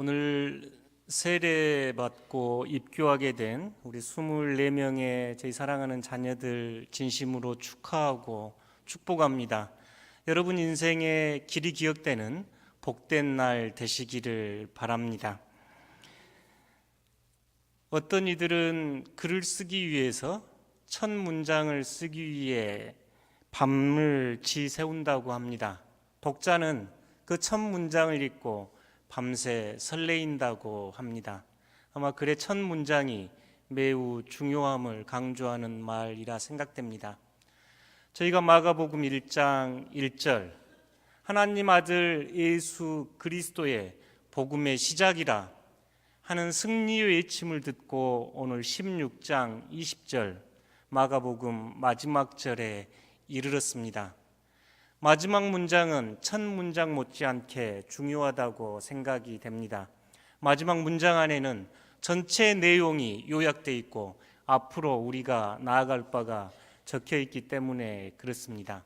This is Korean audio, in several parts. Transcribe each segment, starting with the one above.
오늘 세례 받고 입교하게 된 우리 24명의 저희 사랑하는 자녀들 진심으로 축하하고 축복합니다. 여러분 인생의 길이 기억되는 복된 날 되시기를 바랍니다. 어떤 이들은 글을 쓰기 위해서 첫 문장을 쓰기 위해 밤을 지새운다고 합니다. 독자는 그 첫 문장을 읽고 밤새 설레인다고 합니다. 아마 글의 첫 문장이 매우 중요함을 강조하는 말이라 생각됩니다. 저희가 마가복음 1장 1절 하나님 아들 예수 그리스도의 복음의 시작이라 하는 승리 외침을 듣고 오늘 16장 20절 마가복음 마지막 절에 이르렀습니다. 마지막 문장은 첫 문장 못지않게 중요하다고 생각이 됩니다. 마지막 문장 안에는 전체 내용이 요약되어 있고 앞으로 우리가 나아갈 바가 적혀 있기 때문에 그렇습니다.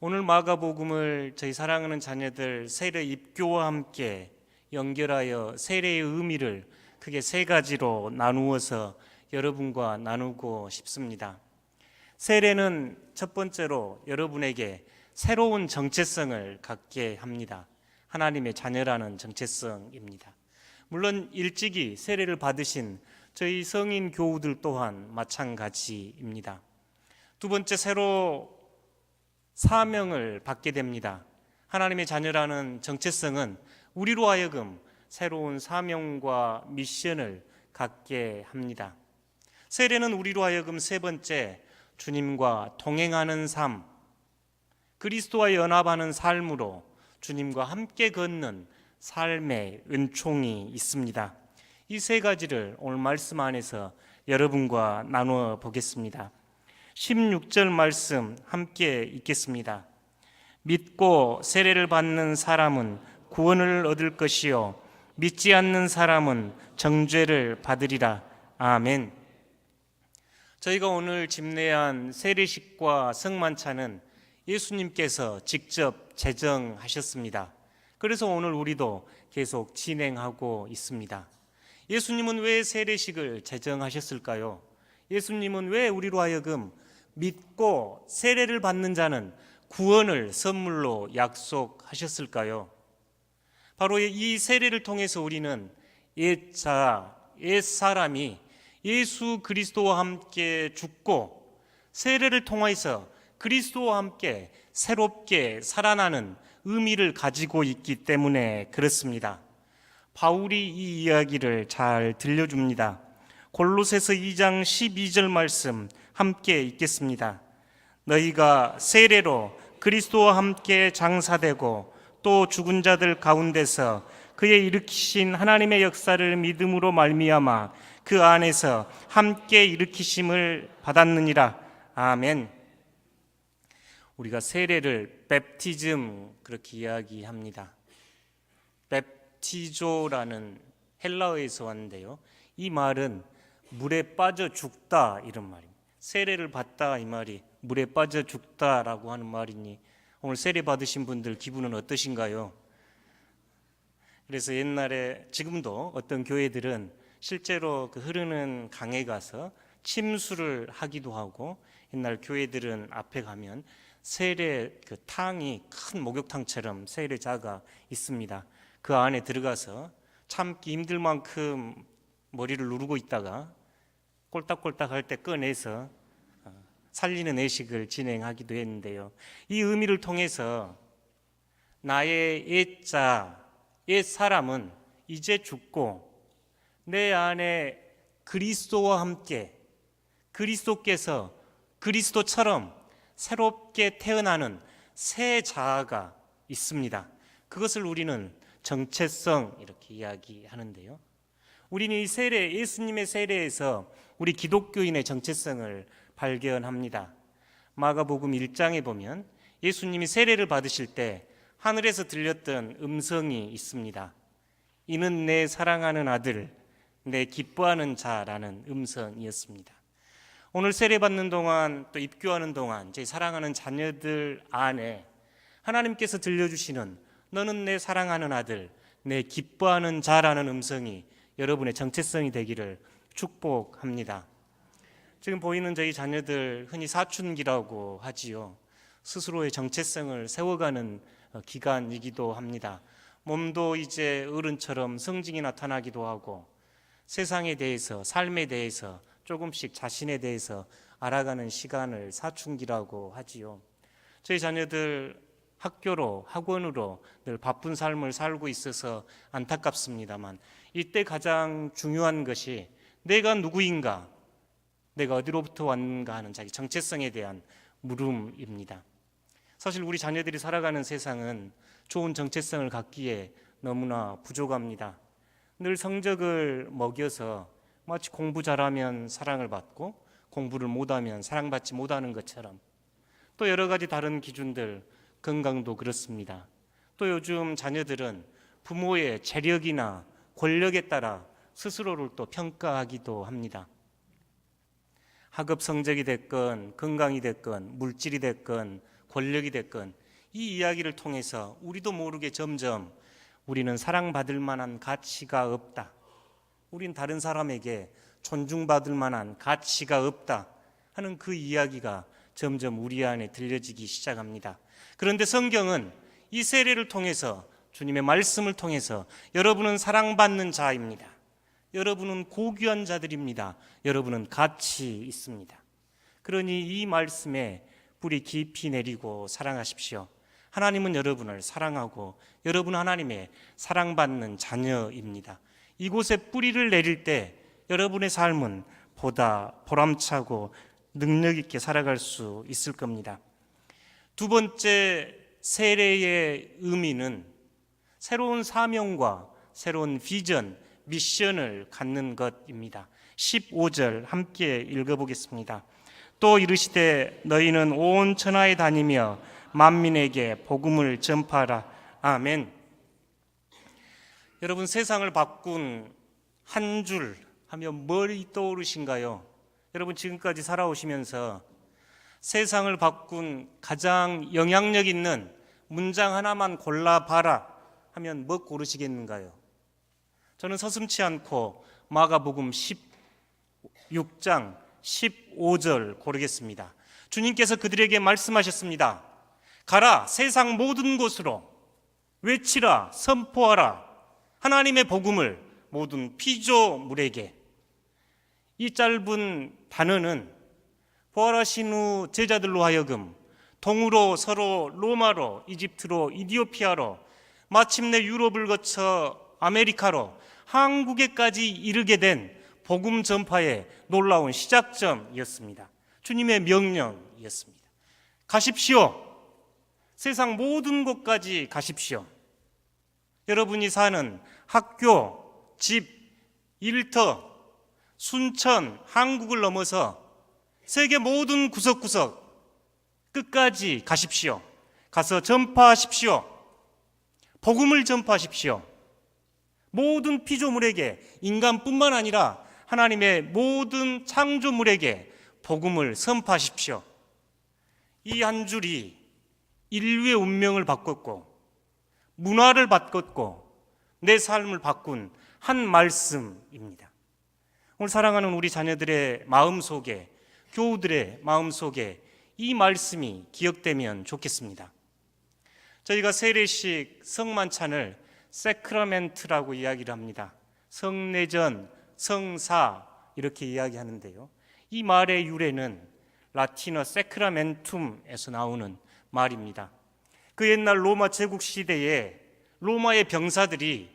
오늘 마가복음을 저희 사랑하는 자녀들 세례 입교와 함께 연결하여 세례의 의미를 크게 세 가지로 나누어서 여러분과 나누고 싶습니다. 세례는 첫 번째로 여러분에게 새로운 정체성을 갖게 합니다. 하나님의 자녀라는 정체성입니다. 물론 일찍이 세례를 받으신 저희 성인 교우들 또한 마찬가지입니다. 두 번째 새로 사명을 받게 됩니다. 하나님의 자녀라는 정체성은 우리로 하여금 새로운 사명과 미션을 갖게 합니다. 세례는 우리로 하여금 세 번째 주님과 동행하는 삶, 그리스도와 연합하는 삶으로 주님과 함께 걷는 삶의 은총이 있습니다. 이 세 가지를 오늘 말씀 안에서 여러분과 나누어 보겠습니다. 16절 말씀 함께 읽겠습니다. 믿고 세례를 받는 사람은 구원을 얻을 것이요 믿지 않는 사람은 정죄를 받으리라. 아멘. 저희가 오늘 집례한 세례식과 성만찬은 예수님께서 직접 제정하셨습니다. 그래서 오늘 우리도 계속 진행하고 있습니다. 예수님은 왜 세례식을 제정하셨을까요? 예수님은 왜 우리로 하여금 믿고 세례를 받는 자는 구원을 선물로 약속하셨을까요? 바로 이 세례를 통해서 우리는 옛 자, 옛 사람이 예수 그리스도와 함께 죽고 세례를 통해서 그리스도와 함께 새롭게 살아나는 의미를 가지고 있기 때문에 그렇습니다. 바울이 이 이야기를 잘 들려줍니다. 골로새서 2장 12절 말씀 함께 읽겠습니다. 너희가 세례로 그리스도와 함께 장사되고 또 죽은 자들 가운데서 그의 일으키신 하나님의 역사를 믿음으로 말미암아 그 안에서 함께 일으키심을 받았느니라. 아멘. 우리가 세례를 베프티즘 그렇게 이야기합니다. 베프티조라는 헬라어에서 왔는데요. 이 말은 물에 빠져 죽다 이런 말입니다. 세례를 받다 이 말이 물에 빠져 죽다라고 하는 말이니 오늘 세례 받으신 분들 기분은 어떠신가요? 그래서 옛날에 지금도 어떤 교회들은 실제로 그 흐르는 강에 가서 침수를 하기도 하고 옛날 교회들은 앞에 가면 세례 그 탕이 큰 목욕탕처럼 세례자가 있습니다. 그 안에 들어가서 참기 힘들 만큼 머리를 누르고 있다가 꼴딱꼴딱 할 때 꺼내서 어, 살리는 의식을 진행하기도 했는데요. 이 의미를 통해서 나의 옛자, 옛 사람은 이제 죽고 내 안에 그리스도와 함께 그리스도께서 그리스도처럼 새롭게 태어나는 새 자아가 있습니다. 그것을 우리는 정체성 이렇게 이야기하는데요. 우리는 이 세례, 예수님의 세례에서 우리 기독교인의 정체성을 발견합니다. 마가복음 1장에 보면 예수님이 세례를 받으실 때 하늘에서 들렸던 음성이 있습니다. 이는 내 사랑하는 아들, 내 기뻐하는 자라는 음성이었습니다. 오늘 세례 받는 동안 또 입교하는 동안 제 사랑하는 자녀들 안에 하나님께서 들려주시는 너는 내 사랑하는 아들, 내 기뻐하는 자라는 음성이 여러분의 정체성이 되기를 축복합니다. 지금 보이는 저희 자녀들 흔히 사춘기라고 하지요. 스스로의 정체성을 세워가는 어, 기간이기도 합니다. 몸도 이제 어른처럼 성징이 나타나기도 하고 세상에 대해서 삶에 대해서 조금씩 자신에 대해서 알아가는 시간을 사춘기라고 하지요. 저희 자녀들 학교로 학원으로 늘 바쁜 삶을 살고 있어서 안타깝습니다만 이때 가장 중요한 것이 내가 누구인가, 내가 어디로부터 왔는가 하는 자기 정체성에 대한 물음입니다. 사실 우리 자녀들이 살아가는 세상은 좋은 정체성을 갖기에 너무나 부족합니다. 늘 성적을 먹여서 마치 공부 잘하면 사랑을 받고 공부를 못하면 사랑받지 못하는 것처럼 또 여러 가지 다른 기준들 건강도 그렇습니다. 또 요즘 자녀들은 부모의 재력이나 권력에 따라 스스로를 또 평가하기도 합니다. 학업 성적이 됐건 건강이 됐건 물질이 됐건 권력이 됐건 이 이야기를 통해서 우리도 모르게 점점 우리는 사랑받을 만한 가치가 없다. 우린 다른 사람에게 존중받을 만한 가치가 없다 하는 그 이야기가 점점 우리 안에 들려지기 시작합니다. 그런데 성경은 이 세례를 통해서 주님의 말씀을 통해서 여러분은 사랑받는 자입니다. 여러분은 고귀한 자들입니다. 여러분은 가치 있습니다. 그러니 이 말씀에 뿌리 깊이 내리고 사랑하십시오. 하나님은 여러분을 사랑하고 여러분 하나님의 사랑받는 자녀입니다. 이곳에 뿌리를 내릴 때 여러분의 삶은 보다 보람차고 능력 있게 살아갈 수 있을 겁니다. 두 번째 세례의 의미는 새로운 사명과 새로운 비전, 미션을 갖는 것입니다. 15절 함께 읽어보겠습니다. 또 이르시되 너희는 온 천하에 다니며 만민에게 복음을 전파하라. 아멘. 여러분 세상을 바꾼 한 줄 하면 뭘 떠오르신가요? 여러분 지금까지 살아오시면서 세상을 바꾼 가장 영향력 있는 문장 하나만 골라봐라 하면 뭐 고르시겠는가요? 저는 서슴치 않고 마가복음 16장 15절 고르겠습니다. 주님께서 그들에게 말씀하셨습니다. 가라 세상 모든 곳으로 외치라 선포하라 하나님의 복음을 모든 피조물에게 이 짧은 단어는 부활하신 후 제자들로 하여금 동으로 서로 로마로 이집트로 이디오피아로 마침내 유럽을 거쳐 아메리카로 한국에까지 이르게 된 복음 전파의 놀라운 시작점이었습니다. 주님의 명령이었습니다. 가십시오. 세상 모든 곳까지 가십시오. 여러분이 사는 학교, 집, 일터, 순천, 한국을 넘어서 세계 모든 구석구석 끝까지 가십시오. 가서 전파하십시오. 복음을 전파하십시오. 모든 피조물에게 인간뿐만 아니라 하나님의 모든 창조물에게 복음을 선포하십시오. 이 한 줄이 인류의 운명을 바꿨고 문화를 바꿨고 내 삶을 바꾼 한 말씀입니다. 오늘 사랑하는 우리 자녀들의 마음 속에 교우들의 마음 속에 이 말씀이 기억되면 좋겠습니다. 저희가 세례식 성만찬을 세크라멘트라고 이야기를 합니다. 성내전, 성사 이렇게 이야기하는데요. 이 말의 유래는 라틴어 세크라멘툼에서 나오는 말입니다. 그 옛날 로마 제국 시대에 로마의 병사들이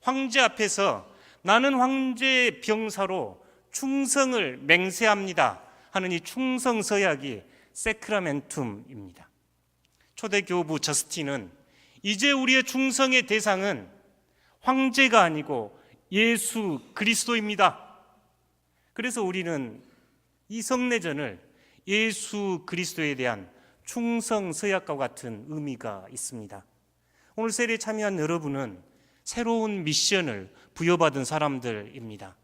황제 앞에서 나는 황제의 병사로 충성을 맹세합니다 하는 이 충성 서약이 세크라멘툼입니다. 초대 교부 저스틴은 이제 우리의 충성의 대상은 황제가 아니고 예수 그리스도입니다. 그래서 우리는 이 성내전을 예수 그리스도에 대한 충성 서약과 같은 의미가 있습니다. 오늘 세례에 참여한 여러분은 새로운 미션을 부여받은 사람들입니다.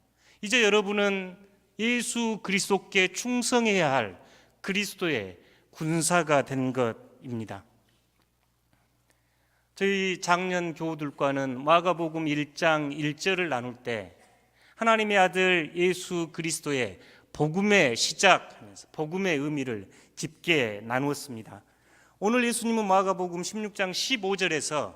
이제 여러분은 예수 그리스도께 충성해야 할 그리스도의 군사가 된 것입니다. 저희 작년 교우들과는 마가복음 1장 1절을 나눌 때 하나님의 아들 예수 그리스도의 복음의 시작하면서 복음의 의미를 깊게 나누었습니다. 오늘 예수님은 마가복음 16장 15절에서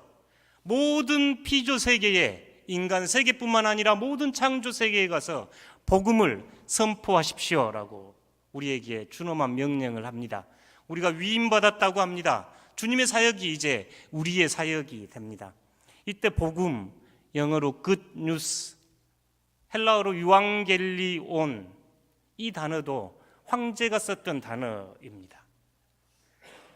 모든 피조 세계에 인간 세계뿐만 아니라 모든 창조 세계에 가서 복음을 선포하십시오라고 우리에게 준엄한 명령을 합니다. 우리가 위임 받았다고 합니다. 주님의 사역이 이제 우리의 사역이 됩니다. 이때 복음 영어로 good news 헬라어로 유앙겔리온 이 단어도 황제가 썼던 단어입니다.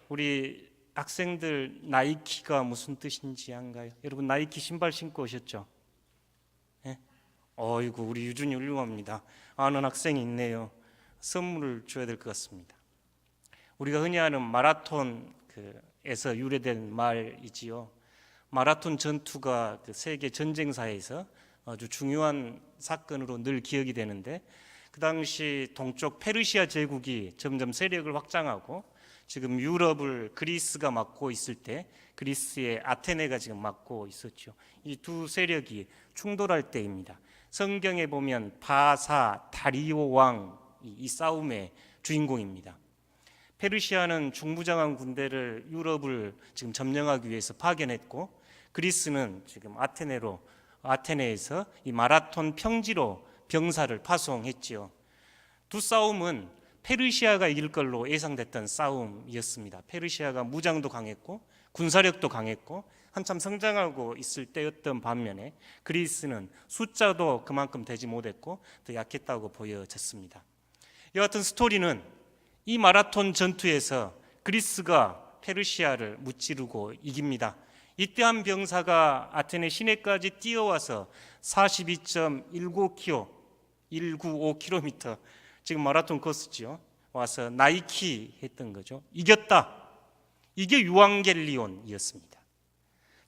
우리 학생들 나이키가 무슨 뜻인지 안가요? 여러분 나이키 신발 신고 오셨죠? 예? 어이구 우리 유준이 훌륭합니다. 아는 학생이 있네요. 선물을 줘야 될 것 같습니다. 우리가 흔히 하는 마라톤 그에서 유래된 말이지요. 마라톤 전투가 그 세계 전쟁사에서 아주 중요한 사건으로 늘 기억이 되는데 그 당시 동쪽 페르시아 제국이 점점 세력을 확장하고 지금 유럽을 그리스가 맡고 있을 때 그리스의 아테네가 지금 맡고 있었죠. 이 두 세력이 충돌할 때입니다. 성경에 보면 바사 다리오 왕 이 싸움의 주인공입니다. 페르시아는 중부장한 군대를 유럽을 지금 점령하기 위해서 파견했고 그리스는 지금 아테네로 아테네에서 이 마라톤 평지로 병사를 파송했지요. 두 싸움은 페르시아가 이길 걸로 예상됐던 싸움이었습니다. 페르시아가 무장도 강했고 군사력도 강했고 한참 성장하고 있을 때였던 반면에 그리스는 숫자도 그만큼 되지 못했고 더 약했다고 보여졌습니다. 이 같은 스토리는 이 마라톤 전투에서 그리스가 페르시아를 무찌르고 이깁니다. 이때 한 병사가 아테네 시내까지 뛰어와서 42.195km, 195km 지금 마라톤 코스지요. 와서 나이키 했던 거죠. 이겼다. 이게 유앙겔리온이었습니다.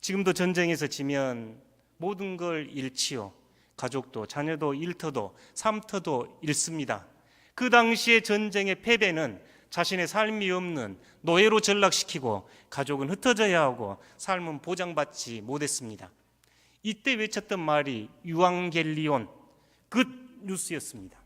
지금도 전쟁에서 지면 모든 걸 잃지요. 가족도 자녀도 일터도 삼터도 잃습니다. 그 당시의 전쟁의 패배는 자신의 삶이 없는 노예로 전락시키고 가족은 흩어져야 하고 삶은 보장받지 못했습니다. 이때 외쳤던 말이 유앙겔리온 굿 뉴스였습니다.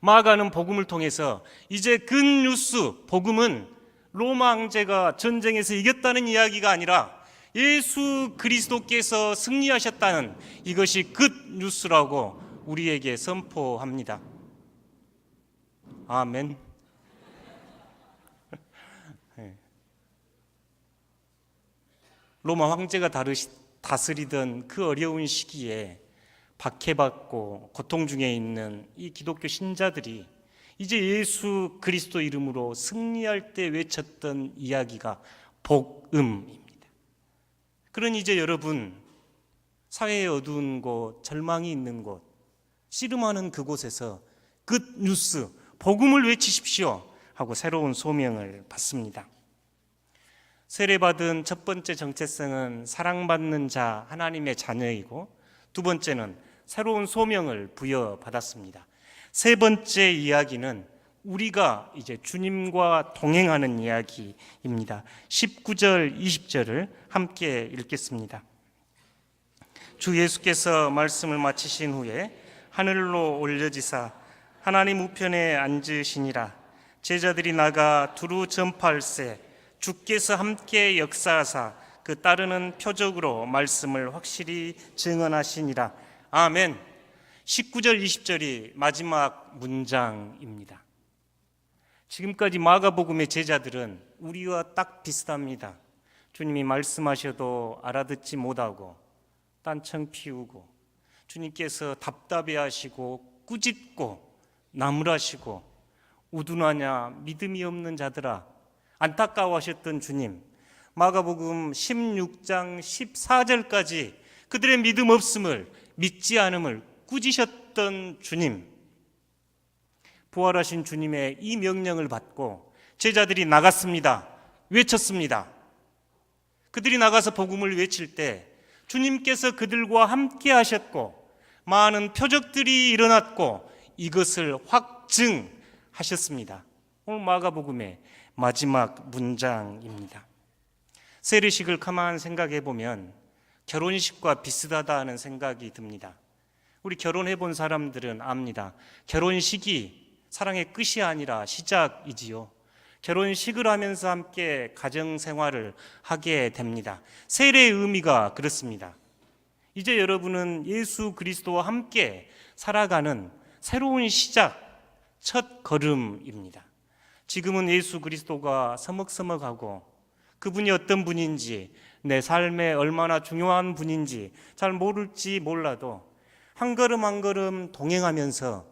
마가는 복음을 통해서 이제 굿 뉴스 복음은 로마 황제가 전쟁에서 이겼다는 이야기가 아니라 예수 그리스도께서 승리하셨다는 이것이 굿 뉴스라고 우리에게 선포합니다. 아멘. 네. 로마 황제가 다스리던 그 어려운 시기에 박해받고 고통 중에 있는 이 기독교 신자들이 이제 예수 그리스도 이름으로 승리할 때 외쳤던 이야기가 복음입니다. 그런 이제 여러분 사회의 어두운 곳, 절망이 있는 곳, 씨름하는 그곳에서 굿 뉴스, 복음을 외치십시오 하고 새로운 소명을 받습니다. 세례받은 첫 번째 정체성은 사랑받는 자 하나님의 자녀이고 두 번째는 새로운 소명을 부여받았습니다. 세 번째 이야기는 우리가 이제 주님과 동행하는 이야기입니다. 19절, 20절을 함께 읽겠습니다. 주 예수께서 말씀을 마치신 후에 하늘로 올려지사 하나님 우편에 앉으시니라 제자들이 나가 두루 전파할세 주께서 함께 역사하사 그 따르는 표적으로 말씀을 확실히 증언하시니라 아멘. 19절 20절이 마지막 문장입니다. 지금까지 마가복음의 제자들은 우리와 딱 비슷합니다. 주님이 말씀하셔도 알아듣지 못하고 딴청 피우고 주님께서 답답해 하시고 꾸짖고 나무라시고 우둔하냐 믿음이 없는 자들아 안타까워하셨던 주님 마가복음 16장 14절까지 그들의 믿음 없음을 믿지 않음을 꾸짖으셨던 주님 부활하신 주님의 이 명령을 받고 제자들이 나갔습니다. 외쳤습니다. 그들이 나가서 복음을 외칠 때 주님께서 그들과 함께 하셨고 많은 표적들이 일어났고 이것을 확증하셨습니다. 오늘 마가복음의 마지막 문장입니다. 세례식을 가만 생각해 보면 결혼식과 비슷하다는 생각이 듭니다. 우리 결혼해 본 사람들은 압니다. 결혼식이 사랑의 끝이 아니라 시작이지요. 결혼식을 하면서 함께 가정 생활을 하게 됩니다. 세례의 의미가 그렇습니다. 이제 여러분은 예수 그리스도와 함께 살아가는 새로운 시작, 첫 걸음입니다. 지금은 예수 그리스도가 서먹서먹하고 그분이 어떤 분인지 내 삶에 얼마나 중요한 분인지 잘 모를지 몰라도 한 걸음 한 걸음 동행하면서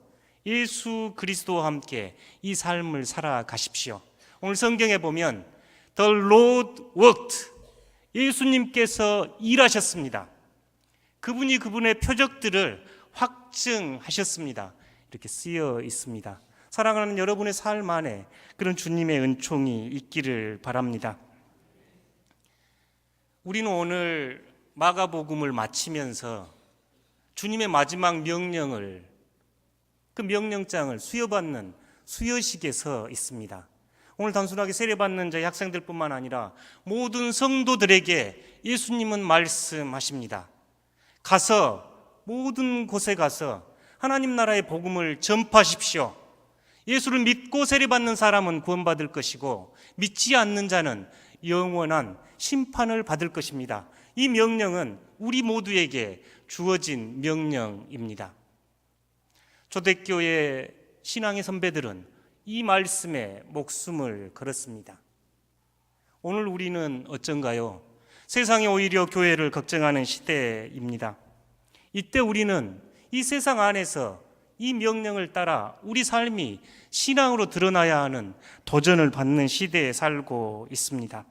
예수 그리스도와 함께 이 삶을 살아가십시오. 오늘 성경에 보면 The Lord worked. 예수님께서 일하셨습니다. 그분이 그분의 표적들을 확증하셨습니다. 이렇게 쓰여 있습니다. 사랑하는 여러분의 삶 안에 그런 주님의 은총이 있기를 바랍니다. 우리는 오늘 마가복음을 마치면서 주님의 마지막 명령을 그 명령장을 수여받는 수여식에 서 있습니다. 오늘 단순하게 세례받는 저희 학생들뿐만 아니라 모든 성도들에게 예수님은 말씀하십니다. 가서 모든 곳에 가서 하나님 나라의 복음을 전파하십시오. 예수를 믿고 세례받는 사람은 구원받을 것이고 믿지 않는 자는 영원한 심판을 받을 것입니다. 이 명령은 우리 모두에게 주어진 명령입니다. 초대교회 신앙의 선배들은 이 말씀에 목숨을 걸었습니다. 오늘 우리는 어쩐가요? 세상이 오히려 교회를 걱정하는 시대입니다. 이때 우리는 이 세상 안에서 이 명령을 따라 우리 삶이 신앙으로 드러나야 하는 도전을 받는 시대에 살고 있습니다.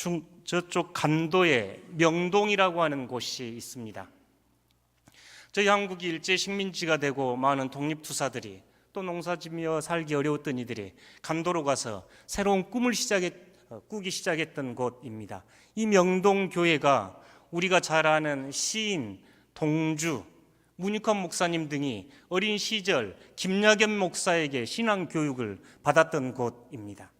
중, 저쪽 간도에 명동이라고 하는 곳이 있습니다. 저희 한국이 일제 식민지가 되고 많은 독립투사들이 또 농사지며 살기 어려웠던 이들이 간도로 가서 새로운 꿈을 시작했, 어, 꾸기 시작했던 곳입니다. 이 명동 교회가 우리가 잘 아는 시인, 동주, 문익환 목사님 등이 어린 시절 김야겸 목사에게 신앙 교육을 받았던 곳입니다.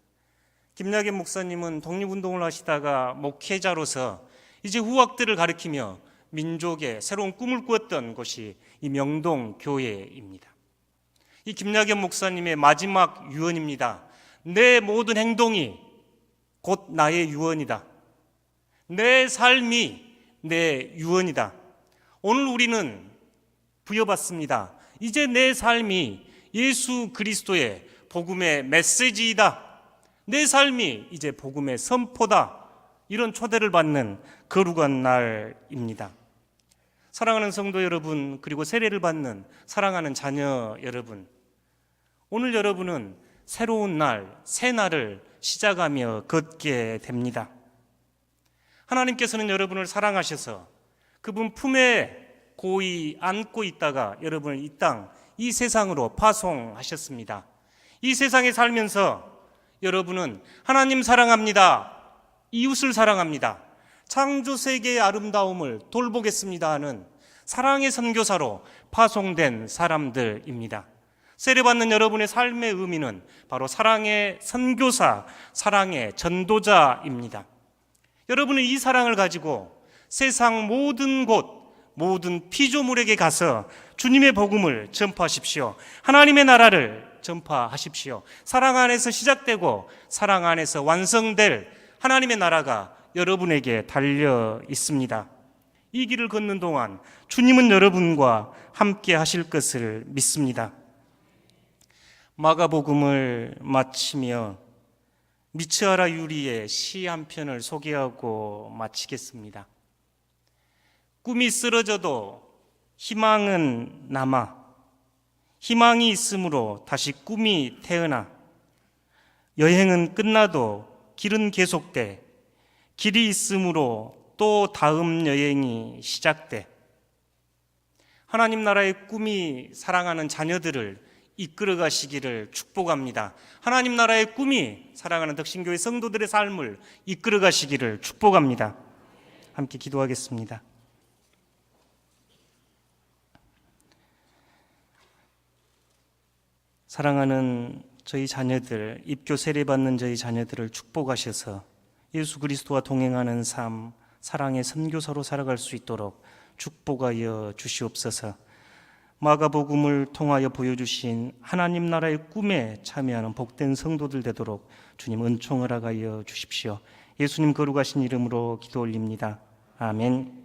김야겸 목사님은 독립운동을 하시다가 목회자로서 이제 후학들을 가르치며 민족의 새로운 꿈을 꾸었던 곳이 이 명동 교회입니다. 이 김야겸 목사님의 마지막 유언입니다. 내 모든 행동이 곧 나의 유언이다. 내 삶이 내 유언이다. 오늘 우리는 부여받습니다. 이제 내 삶이 예수 그리스도의 복음의 메시지이다. 내 삶이 이제 복음의 선포다. 이런 초대를 받는 거룩한 날입니다. 사랑하는 성도 여러분, 그리고 세례를 받는 사랑하는 자녀 여러분. 오늘 여러분은 새로운 날, 새 날을 시작하며 걷게 됩니다. 하나님께서는 여러분을 사랑하셔서 그분 품에 고이 안고 있다가 여러분을 이 땅, 이 세상으로 파송하셨습니다. 이 세상에 살면서 여러분은 하나님 사랑합니다. 이웃을 사랑합니다. 창조 세계의 아름다움을 돌보겠습니다 하는 사랑의 선교사로 파송된 사람들입니다. 세례받는 여러분의 삶의 의미는 바로 사랑의 선교사, 사랑의 전도자입니다. 여러분은 이 사랑을 가지고 세상 모든 곳, 모든 피조물에게 가서 주님의 복음을 전파하십시오. 하나님의 나라를 전파하십시오. 사랑 안에서 시작되고 사랑 안에서 완성될 하나님의 나라가 여러분에게 달려 있습니다. 이 길을 걷는 동안 주님은 여러분과 함께 하실 것을 믿습니다. 마가복음을 마치며 미츠하라 유리의 시 한 편을 소개하고 마치겠습니다. 꿈이 쓰러져도 희망은 남아 희망이 있으므로 다시 꿈이 태어나 여행은 끝나도 길은 계속돼 길이 있으므로 또 다음 여행이 시작돼 하나님 나라의 꿈이 사랑하는 자녀들을 이끌어 가시기를 축복합니다. 하나님 나라의 꿈이 사랑하는 덕신교회 성도들의 삶을 이끌어 가시기를 축복합니다. 함께 기도하겠습니다. 사랑하는 저희 자녀들, 입교 세례받는 저희 자녀들을 축복하셔서 예수 그리스도와 동행하는 삶, 사랑의 선교사로 살아갈 수 있도록 축복하여 주시옵소서. 마가복음을 통하여 보여주신 하나님 나라의 꿈에 참여하는 복된 성도들 되도록 주님 은총을 하여 주십시오. 예수님 거룩하신 이름으로 기도 올립니다. 아멘.